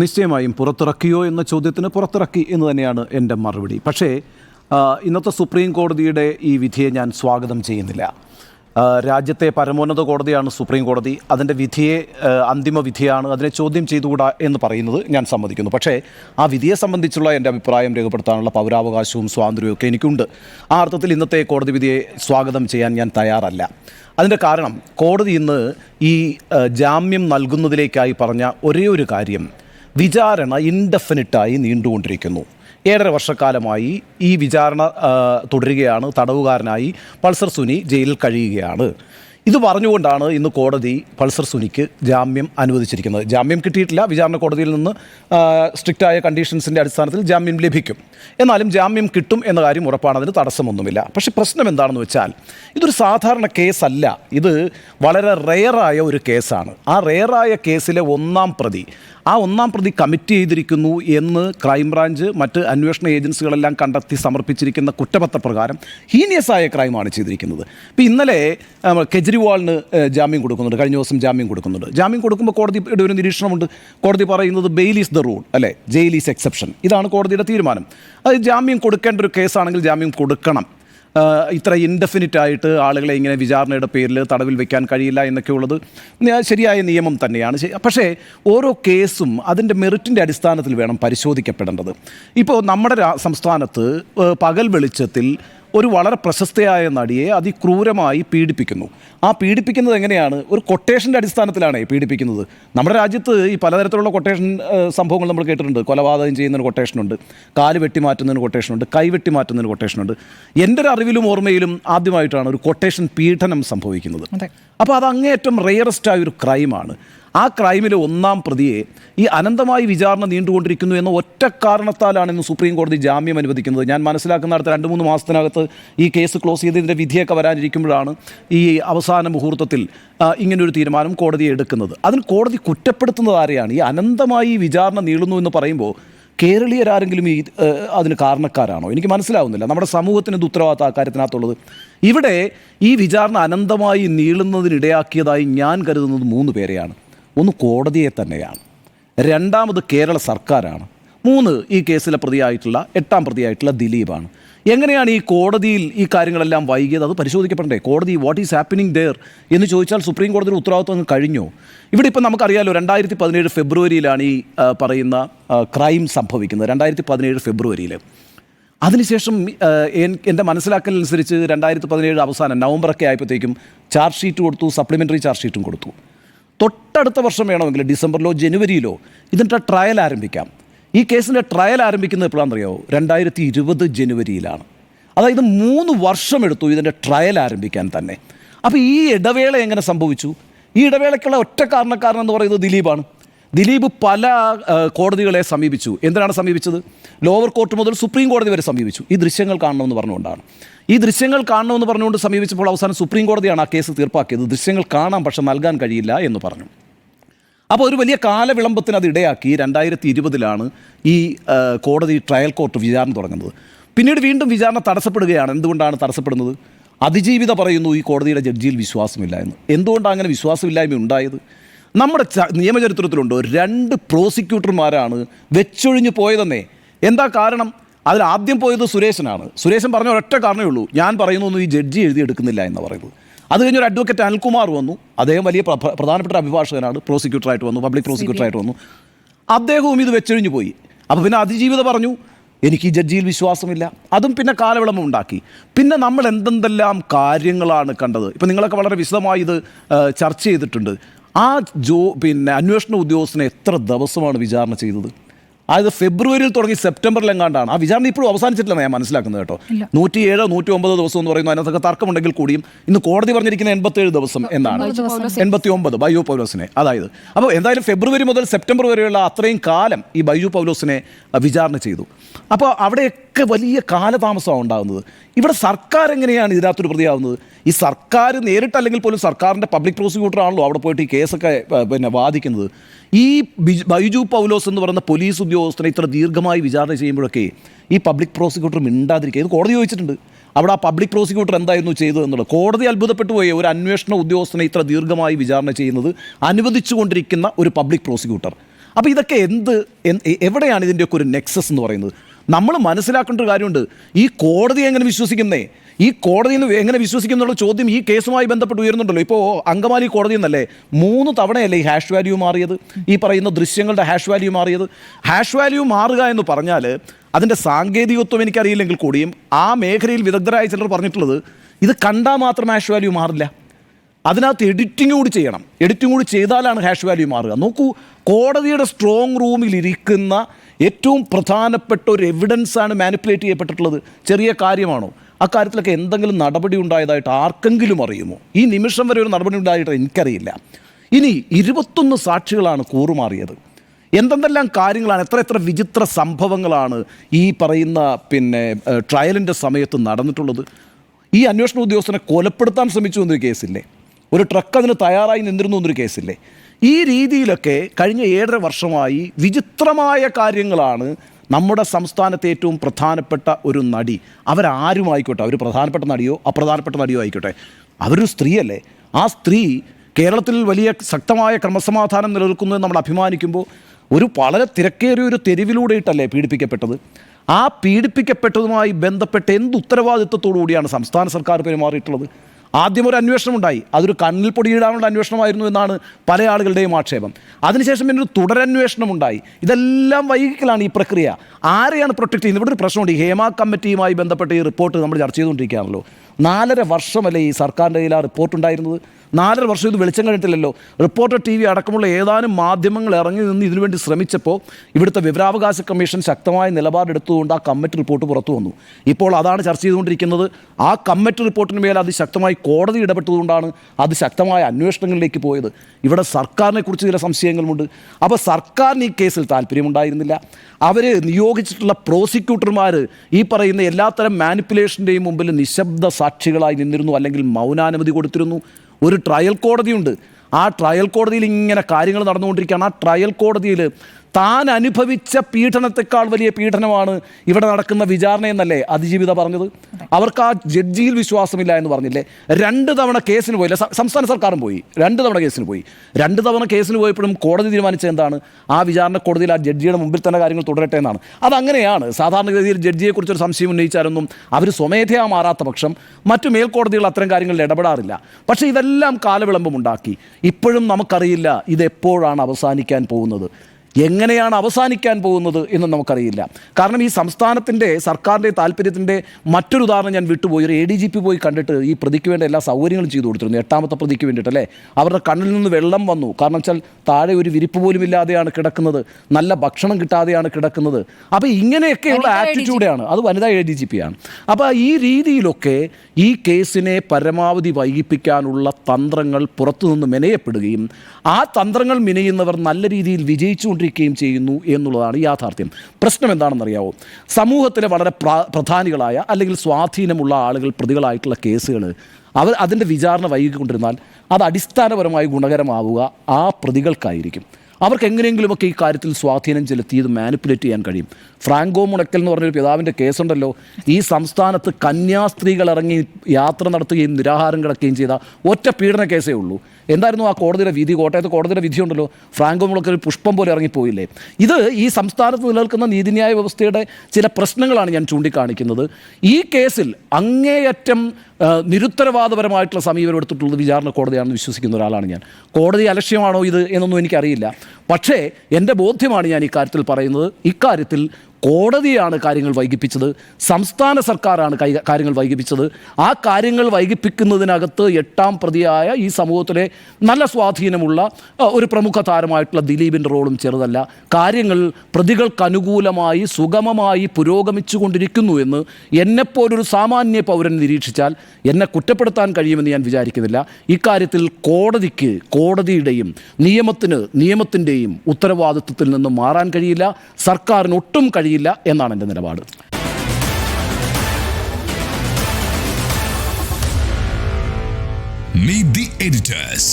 നിശ്ചയമായും പുറത്തിറക്കിയോ എന്ന ചോദ്യത്തിന് പുറത്തിറക്കി എന്ന് തന്നെയാണ് എന്റെ മറുപടി. പക്ഷേ ഇന്നത്തെ സുപ്രീം കോടതിയുടെ ഈ വിധിയെ ഞാൻ സ്വാഗതം ചെയ്യുന്നില്ല. രാജ്യത്തെ പരമോന്നത കോടതിയാണ് സുപ്രീം കോടതി. അതിന്റെ വിധിയെ അന്തിമ വിധിയാണ് അതിനെ ചോദ്യം ചെയ്തുകൂടാ എന്ന് പറയുന്നത് ഞാൻ സമ്മതിക്കുന്നു. പക്ഷേ ആ വിധിയെ സംബന്ധിച്ചുള്ള എന്റെ അഭിപ്രായം രേഖപ്പെടുത്താനുള്ള പൗരാവകാശവും സ്വാതന്ത്ര്യവും ഒക്കെ എനിക്കുണ്ട്. ആ അർത്ഥത്തിൽ ഇന്നത്തെ കോടതി വിധിയെ സ്വാഗതം ചെയ്യാൻ ഞാൻ തയ്യാറല്ല. അതിന്റെ കാരണം കോടതി ഇന്ന് ഈ ജാമ്യം നൽകുന്നതിലേക്കായി പറഞ്ഞ ഒരേ ഒരു കാര്യം വിചാരണ ഇൻഡെഫിനിറ്റായി നീണ്ടുകൊണ്ടിരിക്കുന്നു. ഏഴര വർഷക്കാലമായി ഈ വിചാരണ തുടരുകയാണ്. തടവുകാരനായി പൾസർ സുനി ജയിലിൽ കഴിയുകയാണ്. ഇത് പറഞ്ഞുകൊണ്ടാണ് ഇന്ന് കോടതി പൾസർ സുനിക്ക് ജാമ്യം അനുവദിച്ചിരിക്കുന്നത്. ജാമ്യം കിട്ടിയിട്ടില്ല. വിചാരണ കോടതിയിൽ നിന്ന് സ്ട്രിക്റ്റായ കണ്ടീഷൻസിന്റെ അടിസ്ഥാനത്തിൽ ജാമ്യം ലഭിക്കും. എന്നാലും ജാമ്യം കിട്ടും എന്ന കാര്യം ഉറപ്പാണ്. അതിന് തടസ്സമൊന്നുമില്ല. പക്ഷേ പ്രശ്നം എന്താണെന്ന് വെച്ചാൽ ഇതൊരു സാധാരണ കേസല്ല. ഇത് വളരെ റെയറായ ഒരു കേസാണ്. ആ റെയറായ കേസിലെ ഒന്നാം പ്രതി ആ ഒന്നാം പ്രതി കമ്മിറ്റ് ചെയ്തിരിക്കുന്നു എന്ന് ക്രൈംബ്രാഞ്ച് മറ്റ് അന്വേഷണ ഏജൻസികളെല്ലാം കണ്ടെത്തി സമർപ്പിച്ചിരിക്കുന്ന കുറ്റപത്രപ്രകാരം ഹീനിയസായ ക്രൈമാണ് ചെയ്തിരിക്കുന്നത്. ഇപ്പോൾ ഇന്നലെ കെജ്രിവാളിന് ജാമ്യം കൊടുക്കുന്നുണ്ട്. കഴിഞ്ഞ ദിവസം ജാമ്യം കൊടുക്കുന്നുണ്ട്. ജാമ്യം കൊടുക്കുമ്പോൾ കോടതിയുടെ ഒരു നിരീക്ഷണമുണ്ട്. കോടതി പറയുന്നത് ബെയിൽ ഈസ് ദ റൂൾ അല്ലേ? ജയിൽ ഈസ് എക്സെപ്ഷൻ ഇതാണ് കോടതിയുടെ തീരുമാനം. അത് ജാമ്യം കൊടുക്കേണ്ട ഒരു കേസാണെങ്കിൽ ജാമ്യം കൊടുക്കണം. ഇത്ര ഇൻഡെഫിനിറ്റ് ആയിട്ട് ആളുകളെ ഇങ്ങനെ വിചാരണയുടെ പേരിൽ തടവിൽ വെക്കാൻ കഴിയില്ല എന്നൊക്കെ ഉള്ളത് ശരിയായ നിയമം തന്നെയാണ്. പക്ഷേ ഓരോ കേസും അതിന്റെ മെറിറ്റിന്റെ അടിസ്ഥാനത്തിൽ വേണം പരിശോധിക്കപ്പെടേണ്ടത്. ഇപ്പോൾ നമ്മുടെ സംസ്ഥാനത്ത് പകൽ വെളിച്ചത്തിൽ ഒരു വളരെ പ്രശസ്തയായ നടിയെ അതിക്രൂരമായി പീഡിപ്പിക്കുന്നു. ആ പീഡിപ്പിക്കുന്നത് എങ്ങനെയാണ്? ഒരു കൊട്ടേഷന്റെ അടിസ്ഥാനത്തിലാണ് പീഡിപ്പിക്കുന്നത്. നമ്മുടെ രാജ്യത്ത് ഈ പലതരത്തിലുള്ള കൊട്ടേഷൻ സംഭവങ്ങൾ നമ്മൾ കേട്ടിട്ടുണ്ട്. കൊലപാതകം ചെയ്യുന്നതിന് കൊട്ടേഷനുണ്ട് കാൽ വെട്ടിമാറ്റുന്നതിന് കൊട്ടേഷനുണ്ട് കൈ വെട്ടിമാറ്റുന്നതിന് കൊട്ടേഷനുണ്ട് എന്റെ ഒരു അറിവിലും ഓർമ്മയിലും ആദ്യമായിട്ടാണ് ഒരു കൊട്ടേഷൻ പീഡനം സംഭവിക്കുന്നത്. അപ്പോൾ അത് അങ്ങേയറ്റം റെയറസ്റ്റ് ആയ ഒരു ക്രൈമാണ് ആ ക്രൈമിലെ ഒന്നാം പ്രതിയെ ഈ അനന്തമായി വിചാരണ നീണ്ടുകൊണ്ടിരിക്കുന്നു എന്ന ഒറ്റ കാരണത്താലാണ് ഇന്ന് സുപ്രീം കോടതി ജാമ്യം അനുവദിക്കുന്നത്. ഞാൻ മനസ്സിലാക്കുന്ന അടുത്ത രണ്ട് മൂന്ന് മാസത്തിനകത്ത് ഈ കേസ് ക്ലോസ് ചെയ്തതിന്റെ വിധിയൊക്കെ വരാനിരിക്കുമ്പോഴാണ് ഈ അവസാന മുഹൂർത്തത്തിൽ ഇങ്ങനൊരു തീരുമാനം കോടതി എടുക്കുന്നത്. അതിന് കോടതി കുറ്റപ്പെടുത്തുന്നത് ആരെയാണ്? ഈ അനന്തമായി വിചാരണ നീളുന്നു എന്ന് പറയുമ്പോൾ കേരളീയരാരെങ്കിലും ഈ അതിന് കാരണക്കാരാണോ? എനിക്ക് മനസ്സിലാവുന്നില്ല. നമ്മുടെ സമൂഹത്തിന് ഇത് ഉത്തരവാദിത്ത ആ കാര്യത്തിനകത്തുള്ളത്. ഇവിടെ ഈ വിചാരണ അനന്തമായി നീളുന്നതിനിടയാക്കിയതായി ഞാൻ കരുതുന്നത് മൂന്ന് പേരെയാണ്. ഒന്ന് കോടതിയെ തന്നെയാണ്. രണ്ടാമത് കേരള സർക്കാരാണ്. മൂന്ന് ഈ കേസിലെ പ്രതിയായിട്ടുള്ള എട്ടാം പ്രതിയായിട്ടുള്ള ദിലീപാണ്. എങ്ങനെയാണ് ഈ കോടതിയിൽ ഈ കാര്യങ്ങളെല്ലാം വൈകിയത്? അത് പരിശോധിക്കപ്പെടണ്ടേ? കോടതി വാട്ട് ഈസ് ഹാപ്പനിങ് ദെയർ എന്ന് ചോദിച്ചാൽ സുപ്രീം കോടതിയുടെ ഉത്തരവാദിത്വം അങ്ങ് കഴിഞ്ഞോ. ഇവിടെ ഇപ്പം നമുക്കറിയാലോ രണ്ടായിരത്തി പതിനേഴ് ഫെബ്രുവരിയിലാണ് ഈ പറയുന്ന ക്രൈം സംഭവിക്കുന്നത്. രണ്ടായിരത്തി പതിനേഴ് ഫെബ്രുവരിയിൽ അതിനുശേഷം എന്റെ മനസ്സിലാക്കലനുസരിച്ച് രണ്ടായിരത്തി പതിനേഴ് അവസാനം നവംബറൊക്കെ ആയപ്പോഴത്തേക്കും ചാർജ് ഷീറ്റ് കൊടുത്തു സപ്ലിമെന്ററി ചാർജ് ഷീറ്റും കൊടുത്തു. തൊട്ടടുത്ത വർഷം വേണമെങ്കിൽ ഡിസംബറിലോ ജനുവരിയിലോ ഇതിന്റെ ട്രയൽ ആരംഭിക്കാം. ഈ കേസിന്റെ ട്രയൽ ആരംഭിക്കുന്നത് എപ്പോഴാണെന്നറിയാമോ രണ്ടായിരത്തി ഇരുപത് ജനുവരിയിലാണ്. അതായത് മൂന്ന് വർഷമെടുത്തു ഇതിന്റെ ട്രയൽ ആരംഭിക്കാൻ തന്നെ. അപ്പോൾ ഈ ഇടവേള എങ്ങനെ സംഭവിച്ചു? ഈ ഇടവേളയ്ക്കുള്ള ഒറ്റ കാരണക്കാരൻ എന്ന് പറയുന്നത് ദിലീപാണ്. ദിലീപ് പല കോടതികളെ സമീപിച്ചു. എന്തിനാണ് സമീപിച്ചത്? ലോവർ കോർട്ട് മുതൽ സുപ്രീം കോടതി വരെ സമീപിച്ചു. ഈ ദൃശ്യങ്ങൾ കാണണമെന്ന് പറഞ്ഞുകൊണ്ടാണ്. ഈ ദൃശ്യങ്ങൾ കാണണമെന്ന് പറഞ്ഞുകൊണ്ട് സമീപിച്ചപ്പോൾ അവസാനം സുപ്രീം കോടതിയാണ് ആ കേസ് തീർപ്പാക്കിയത്. ദൃശ്യങ്ങൾ കാണാം പക്ഷെ നൽകാൻ കഴിയില്ല എന്ന് പറഞ്ഞു. അപ്പോൾ ഒരു വലിയ കാലവിളംബത്തിന് അത് ഇടയാക്കി രണ്ടായിരത്തി ഇരുപതിലാണ് ഈ കോടതി ട്രയൽ കോർട്ട് വിചാരണ തുടങ്ങുന്നത്. പിന്നീട് വീണ്ടും വിചാരണ തടസ്സപ്പെടുകയാണ്. എന്തുകൊണ്ടാണ് തടസ്സപ്പെടുന്നത്? അതിജീവിത പറയുന്നു ഈ കോടതിയുടെ ജഡ്ജിയിൽ വിശ്വാസമില്ല എന്ന്. എന്തുകൊണ്ടാണ് അങ്ങനെ വിശ്വാസമില്ലായ്മ ഉണ്ടായത്? നമ്മുടെ നിയമചരിത്രത്തിലുണ്ടോ. രണ്ട് പ്രോസിക്യൂട്ടർമാരാണ് വെച്ചൊഴിഞ്ഞു പോയതെന്നേ. എന്താ കാരണം? അതിൽ ആദ്യം പോയത് സുരേഷനാണ് സുരേഷൻ പറഞ്ഞ ഒരൊറ്റ കാരണമേ ഉള്ളൂ. ഞാൻ പറയുന്നൊന്നും ഈ ജഡ്ജി എഴുതിയെടുക്കുന്നില്ല എന്ന് പറയുന്നത്. അത് കഴിഞ്ഞ് ഒരു അഡ്വക്കേറ്റ് അനിൽകുമാർ വന്നു. അദ്ദേഹം വലിയ പ്ര- പ്രധാനപ്പെട്ട അഭിഭാഷകനാണ്. പ്രോസിക്യൂട്ടറായിട്ട് വന്നു. പബ്ലിക് പ്രോസിക്യൂട്ടറായിട്ട് വന്നു. അദ്ദേഹവും ഇത് വെച്ചൊഴിഞ്ഞു പോയി. അപ്പോൾ പിന്നെ അതിജീവിത പറഞ്ഞു. എനിക്ക് ഈ ജഡ്ജിയിൽ വിശ്വാസമില്ല. അതും പിന്നെ കാലവിളമ്പ് ഉണ്ടാക്കി. പിന്നെ നമ്മൾ എന്തെന്തെല്ലാം കാര്യങ്ങളാണ് കണ്ടത്. ഇപ്പം നിങ്ങളൊക്കെ വളരെ വിശദമായി ഇത് ചർച്ച ചെയ്തിട്ടുണ്ട്. ആ ജോ പിന്നെ അന്വേഷണ ഉദ്യോഗസ്ഥനെ എത്ര ദിവസമാണ് വിചാരണ ചെയ്തത്? അതായത് ഫെബ്രുവരിയിൽ തുടങ്ങി സെപ്റ്റംബറിൽ എങ്ങാണ്ടാണ് ആ വിചാരണ ഇപ്പോഴും അവസാനിച്ചിട്ടില്ല ഞാൻ മനസ്സിലാക്കുന്നത് കേട്ടോ. ഇല്ല. നൂറ്റി ഏഴോ നൂറ്റി ഒമ്പതോ ദിവസം എന്ന് പറയുന്നത് അതിനകത്തൊക്കെ തർക്കമുണ്ടെങ്കിൽ കൂടിയും ഇന്ന് കോടതി പറഞ്ഞിരിക്കുന്ന എൺപത്തേഴ് ദിവസം എന്നാണ്. എൺപത്തി ഒമ്പത് ബൈജു പൗലോസിനെ. അതായത് അപ്പോൾ എന്തായാലും ഫെബ്രുവരി മുതൽ സെപ്റ്റംബർ വരെയുള്ള അത്രയും കാലം ഈ ബൈജു പൗലോസിനെ വിചാരണ ചെയ്തു. അപ്പോൾ അവിടെയൊക്കെ വലിയ കാലതാമസമാണ് ഉണ്ടാകുന്നത്. ഇവിടെ സർക്കാർ എങ്ങനെയാണ് ഇതിനകത്തൊരു പ്രതിയാവുന്നത്? ഈ സർക്കാർ നേരിട്ടല്ലെങ്കിൽ പോലും സർക്കാരിന്റെ പബ്ലിക് പ്രോസിക്യൂട്ടർ ആണല്ലോ അവിടെ പോയിട്ട് ഈ കേസൊക്കെ പിന്നെ വാദിക്കുന്നത്. ഈ ബൈജു പൗലോസ് എന്ന് പറയുന്ന പോലീസ് ഉദ്യോഗസ്ഥനെ ഇത്ര ദീർഘമായി വിചാരണ ചെയ്യുമ്പോഴൊക്കെ ഈ പബ്ലിക് പ്രോസിക്യൂട്ടർ മിണ്ടാതിരിക്കുക. ഇത് കോടതി ചോദിച്ചിട്ടുണ്ട്. അവിടെ ആ പബ്ലിക് പ്രോസിക്യൂട്ടർ എന്തായിരുന്നു ചെയ്തതെന്നുള്ളത് കോടതി അത്ഭുതപ്പെട്ടു പോയി. ഒരു അന്വേഷണ ഉദ്യോഗസ്ഥനെ ഇത്ര ദീർഘമായി വിചാരണ ചെയ്യുന്നത് അനുവദിച്ചുകൊണ്ടിരിക്കുന്ന ഒരു പബ്ലിക് പ്രോസിക്യൂട്ടർ. അപ്പോൾ ഇതൊക്കെ എന്ത് എവിടെയാണ് ഇതിന്റെയൊക്കെ ഒരു നെക്സസ് എന്ന് പറയുന്നത്? നമ്മൾ മനസ്സിലാക്കേണ്ട ഒരു കാര്യമുണ്ട്. ഈ കോടതി എങ്ങനെ വിശ്വസിക്കുന്നേ? ഈ നിന്ന് എങ്ങനെ വിശ്വസിക്കുന്നുള്ള ചോദ്യം ഈ കേസുമായി ബന്ധപ്പെട്ട് ഉയരുന്നുണ്ടല്ലോ. ഇപ്പോൾ അങ്കമാലി കോടതി എന്നല്ലേ? മൂന്ന് തവണയല്ലേ ഈ ഹാഷ് വാല്യൂ മാറിയത്? ഈ പറയുന്ന ദൃശ്യങ്ങളുടെ ഹാഷ് വാല്യൂ മാറിയത്? ഹാഷ് വാല്യൂ മാറുക എന്ന് പറഞ്ഞാൽ അതിന്റെ സാങ്കേതികത്വം എനിക്കറിയില്ലെങ്കിൽ കൂടിയും ആ മേഖലയിൽ വിദഗ്ധരായ ചിലർ പറഞ്ഞിട്ടുള്ളത് ഇത് കണ്ടാൽ മാത്രം ഹാഷ് വാല്യൂ മാറില്ല. അതിനകത്ത് എഡിറ്റിംഗ് കൂടി ചെയ്യണം. എഡിറ്റിംഗ് കൂടി ചെയ്താലാണ് ഹാഷ് വാല്യൂ മാറുക. നോക്കൂ കോടതിയുടെ സ്ട്രോങ് റൂമിൽ ഇരിക്കുന്ന ഏറ്റവും പ്രധാനപ്പെട്ട ഒരു എവിഡൻസാണ് മാനിപ്പുലേറ്റ് ചെയ്യപ്പെട്ടിട്ടുള്ളത്. ചെറിയ കാര്യമാണോ? അക്കാര്യത്തിലൊക്കെ എന്തെങ്കിലും നടപടി ഉണ്ടായതായിട്ട് ആർക്കെങ്കിലും അറിയുമോ? ഈ നിമിഷം വരെ ഒരു നടപടി ഉണ്ടായിട്ട് എനിക്കറിയില്ല. ഇനി ഇരുപത്തൊന്ന് സാക്ഷികളാണ് കൂറുമാറിയത്. എന്തെന്തെല്ലാം കാര്യങ്ങളാണ്? എത്ര എത്ര വിചിത്ര സംഭവങ്ങളാണ് ഈ പറയുന്ന പിന്നെ ട്രയലിന്റെ സമയത്ത് നടന്നിട്ടുള്ളത്? ഈ അന്വേഷണ ഉദ്യോഗസ്ഥനെ കൊലപ്പെടുത്താൻ ശ്രമിച്ചു എന്നൊരു കേസില്ലേ ഒരു ട്രക്ക് അതിന് തയ്യാറായി നിന്നിരുന്നു എന്നൊരു കേസില്ലേ? ഈ രീതിയിലൊക്കെ കഴിഞ്ഞ ഏഴര വർഷമായി വിചിത്രമായ കാര്യങ്ങളാണ് നമ്മുടെ സംസ്ഥാനത്തെ ഏറ്റവും പ്രധാനപ്പെട്ട ഒരു നടി. അവരാരും ആയിക്കോട്ടെ അവർ പ്രധാനപ്പെട്ട നടിയോ അപ്രധാനപ്പെട്ട നടിയോ ആയിക്കോട്ടെ. അവരൊരു സ്ത്രീയല്ലേ? ആ സ്ത്രീ കേരളത്തിൽ വലിയ ശക്തമായ ക്രമസമാധാനം നിലനിൽക്കുന്നു എന്ന് നമ്മൾ അഭിമാനിക്കുമ്പോൾ ഒരു വളരെ തിരക്കേറിയ ഒരു തെരുവിലൂടെ ഇട്ടല്ലേ പീഡിപ്പിക്കപ്പെട്ടത്? ആ പീഡിപ്പിക്കപ്പെട്ടതുമായി ബന്ധപ്പെട്ട് എന്ത് ഉത്തരവാദിത്വത്തോടു കൂടിയാണ് സംസ്ഥാന സർക്കാർ പെരുമാറിയിട്ടുള്ളത്? ആദ്യം ഒരു അന്വേഷണം ഉണ്ടായി അതൊരു കണ്ണിൽ പൊടിയിടാനുള്ള അന്വേഷണമായിരുന്നു എന്നാണ് പല ആളുകളുടെയും ആക്ഷേപം. അതിനുശേഷം പിന്നെ ഒരു തുടരന്വേഷണം ഉണ്ടായി ഇതെല്ലാം വൈകിക്കലാണ് ഈ പ്രക്രിയ. ആരെയാണ് പ്രൊട്ടക്ട് ചെയ്യുന്നത്? ഇവിടെ ഒരു പ്രശ്നമുണ്ട്. ഹേമ കമ്മിറ്റിയുമായി ബന്ധപ്പെട്ട ഈ റിപ്പോർട്ട് നമ്മൾ ചർച്ച ചെയ്തുകൊണ്ടിരിക്കുകയാണല്ലോ. നാലര വർഷമല്ലേ ഈ സർക്കാരിന്റെ കയ്യിൽ ആ റിപ്പോർട്ട് ഉണ്ടായിരുന്നത്? നാലര വർഷം ഇത് വെളിച്ചം കഴിഞ്ഞിട്ടില്ലല്ലോ റിപ്പോർട്ടർ ടി വി അടക്കമുള്ള ഏതാനും മാധ്യമങ്ങൾ ഇറങ്ങി നിന്ന് ഇതിനുവേണ്ടി ശ്രമിച്ചപ്പോൾ ഇവിടുത്തെ വിവരാവകാശ കമ്മീഷൻ ശക്തമായ നിലപാടെടുത്തുകൊണ്ട് ആ കമ്മിറ്റി റിപ്പോർട്ട് പുറത്തു വന്നു. ഇപ്പോൾ അതാണ് ചർച്ച ചെയ്തുകൊണ്ടിരിക്കുന്നത്. ആ കമ്മിറ്റി റിപ്പോർട്ടിന് മേൽ അതിശക്തമായി കോടതി ഇടപെട്ടതുകൊണ്ടാണ് അത് ശക്തമായ അന്വേഷണങ്ങളിലേക്ക് പോയത്. ഇവിടെ സർക്കാരിനെക്കുറിച്ച് ചില സംശയങ്ങളുമുണ്ട്. അപ്പോൾ സർക്കാരിന് ഈ കേസിൽ താല്പര്യമുണ്ടായിരുന്നില്ല. അവർ നിയോഗിച്ചിട്ടുള്ള പ്രോസിക്യൂട്ടർമാർ ഈ പറയുന്ന എല്ലാത്തരം മാനിപ്പുലേഷന്റെയും മുമ്പിൽ നിശബ്ദ സാക്ഷികളായി നിന്നിരുന്നു അല്ലെങ്കിൽ മൗനാനുമതി കൊടുത്തിരുന്നു. ഒരു ട്രയൽ കോടതിയുണ്ട്. ആ ട്രയൽ കോടതിയിൽ ഇങ്ങനെ കാര്യങ്ങൾ നടന്നുകൊണ്ടിരിക്കുകയാണ്. ആ ട്രയൽ കോടതിയിൽ താൻ അനുഭവിച്ച പീഡനത്തെക്കാൾ വലിയ പീഡനമാണ് ഇവിടെ നടക്കുന്ന വിചാരണ എന്നല്ലേ അതിജീവിത പറഞ്ഞത്? അവർക്ക് ആ ജഡ്ജിയിൽ വിശ്വാസമില്ല എന്ന് പറഞ്ഞില്ലേ? രണ്ട് തവണ കേസിന് പോയില്ല. സംസ്ഥാന സർക്കാരും പോയി. രണ്ട് തവണ കേസിന് പോയി. രണ്ട് തവണ കേസിന് പോയപ്പോഴും കോടതി തീരുമാനിച്ചത് എന്താണ്? ആ വിചാരണ കോടതിയിൽ ആ ജഡ്ജിയുടെ മുമ്പിൽ തന്നെ കാര്യങ്ങൾ തുടരട്ടെ എന്നാണ്. അതങ്ങനെയാണ്. സാധാരണഗതിയിൽ ജഡ്ജിയെക്കുറിച്ചൊരു സംശയം ഉന്നയിച്ചാലൊന്നും അവർ സ്വമേധയാ മാറാത്ത പക്ഷം മറ്റു മേൽക്കോടതികൾ അത്തരം കാര്യങ്ങളിൽ ഇടപെടാറില്ല. പക്ഷേ ഇതെല്ലാം കാലവിളമ്പുണ്ടാക്കി ഇപ്പോഴും നമുക്കറിയില്ല ഇതെപ്പോഴാണ് അവസാനിക്കാൻ പോകുന്നത്. എങ്ങനെയാണ് അവസാനിക്കാൻ പോകുന്നത് എന്ന് നമുക്കറിയില്ല. കാരണം ഈ സംസ്ഥാനത്തിന്റെ സർക്കാരിന്റെ താല്പര്യത്തിന്റെ മറ്റൊരു ഉദാഹരണം ഞാൻ വിട്ടുപോയി. ഒരു എ ഡി ജി പി പോയി കണ്ടിട്ട് ഈ പ്രതിക്ക് വേണ്ട എല്ലാ സൗകര്യങ്ങളും ചെയ്തു കൊടുത്തിരുന്നു. എട്ടാമത്തെ പ്രതിക്ക് വേണ്ടിയിട്ടല്ലേ അവരുടെ കണ്ണിൽ നിന്ന് വെള്ളം വന്നു. കാരണം വെച്ചാൽ താഴെ ഒരു വിരിപ്പ് പോലും ഇല്ലാതെയാണ് കിടക്കുന്നത്. നല്ല ഭക്ഷണം കിട്ടാതെയാണ് കിടക്കുന്നത്. അപ്പോൾ ഇങ്ങനെയൊക്കെയുള്ള ആറ്റിറ്റ്യൂഡാണ്. അത് വനിതാ എ ഡി ജി പി ആണ്. അപ്പോൾ ഈ രീതിയിലൊക്കെ ഈ കേസിനെ പരമാവധി വൈകിപ്പിക്കാനുള്ള തന്ത്രങ്ങൾ പുറത്തുനിന്ന് മെനയപ്പെടുകയും ആ തന്ത്രങ്ങൾ മെനയുന്നവർ നല്ല രീതിയിൽ വിജയിച്ചുകൊണ്ടിരിക്കുകയും ചെയ്യുന്നു എന്നുള്ളതാണ് യാഥാർത്ഥ്യം. പ്രശ്നം എന്താണെന്നറിയാവോ സമൂഹത്തിലെ വളരെ പ്ര- പ്രധാനികളായ അല്ലെങ്കിൽ സ്വാധീനമുള്ള ആളുകൾ പ്രതികളായിട്ടുള്ള കേസുകൾ അവർ അതിന്റെ വിചാരണ വൈകിക്കൊണ്ടിരുന്നാൽ അത് അടിസ്ഥാനപരമായി ഗുണകരമാവുക ആ പ്രതികൾക്കായിരിക്കും. അവർക്ക് എങ്ങനെയെങ്കിലുമൊക്കെ ഈ കാര്യത്തിൽ സ്വാധീനം ചെലുത്തി ഇത് മാനിപ്പുലേറ്റ് ചെയ്യാൻ കഴിയും. ഫ്രാങ്കോ മുണക്കൽ എന്ന് പറഞ്ഞൊരു പിതാവിന്റെ കേസുണ്ടല്ലോ. ഈ സംസ്ഥാനത്ത് കന്യാസ്ത്രീകൾ ഇറങ്ങി യാത്ര നടത്തുകയും നിരാഹാരം കിടക്കുകയും ചെയ്ത ഒറ്റ പീഡന കേസേ ഉള്ളൂ. എന്തായിരുന്നു ആ കോടതിയുടെ വിധി? കോട്ടയത്ത് കോടതിയുടെ വിധിയുണ്ടല്ലോ ഫ്രാങ്കോ മുളക്കൽ പുഷ്പം പോലെ ഇറങ്ങിപ്പോയില്ലേ. ഇത് ഈ സംസ്ഥാനത്ത് നിലനിൽക്കുന്ന നീതിന്യായ വ്യവസ്ഥയുടെ ചില പ്രശ്നങ്ങളാണ് ഞാൻ ചൂണ്ടിക്കാണിക്കുന്നത്. ഈ കേസിൽ അങ്ങേയറ്റം നിരുത്തരവാദപരമായിട്ടുള്ള സമീപനം എടുത്തിട്ടുള്ളത് വിചാരണ കോടതിയാണെന്ന് വിശ്വസിക്കുന്ന ഒരാളാണ് ഞാൻ. കോടതി അലക്ഷ്യമാണോ ഇത് എന്നൊന്നും എനിക്കറിയില്ല. പക്ഷേ എന്റെ ബോധ്യമാണ് ഞാൻ ഇക്കാര്യത്തിൽ പറയുന്നത്. ഇക്കാര്യത്തിൽ കോടതിയാണ് കാര്യങ്ങൾ വൈകിപ്പിച്ചത്. സംസ്ഥാന സർക്കാരാണ് കാര്യങ്ങൾ വൈകിപ്പിച്ചത്. ആ കാര്യങ്ങൾ വൈകിപ്പിക്കുന്നതിനകത്ത് എട്ടാം പ്രതിയായ ഈ സമൂഹത്തിലെ നല്ല സ്വാധീനമുള്ള ഒരു പ്രമുഖ താരമായിട്ടുള്ള ദിലീപിന്റെ റോളും ചെറുതല്ല. കാര്യങ്ങൾ പ്രതികൾക്ക് അനുകൂലമായി സുഗമമായി പുരോഗമിച്ചു കൊണ്ടിരിക്കുന്നു എന്ന് എന്നെപ്പോലൊരു സാമാന്യ പൗരൻ നിരീക്ഷിച്ചാൽ എന്നെ കുറ്റപ്പെടുത്താൻ കഴിയുമെന്ന് ഞാൻ വിചാരിക്കുന്നില്ല. ഇക്കാര്യത്തിൽ കോടതിക്ക് കോടതിയുടെയും നിയമത്തിന് നിയമത്തിന്റെയും ഉത്തരവാദിത്വത്തിൽ നിന്ന് മാറാൻ കഴിയില്ല. സർക്കാരിന് ഒട്ടും കഴിയില്ല എന്നാണ് എന്റെ നിലപാട് Meet the editors.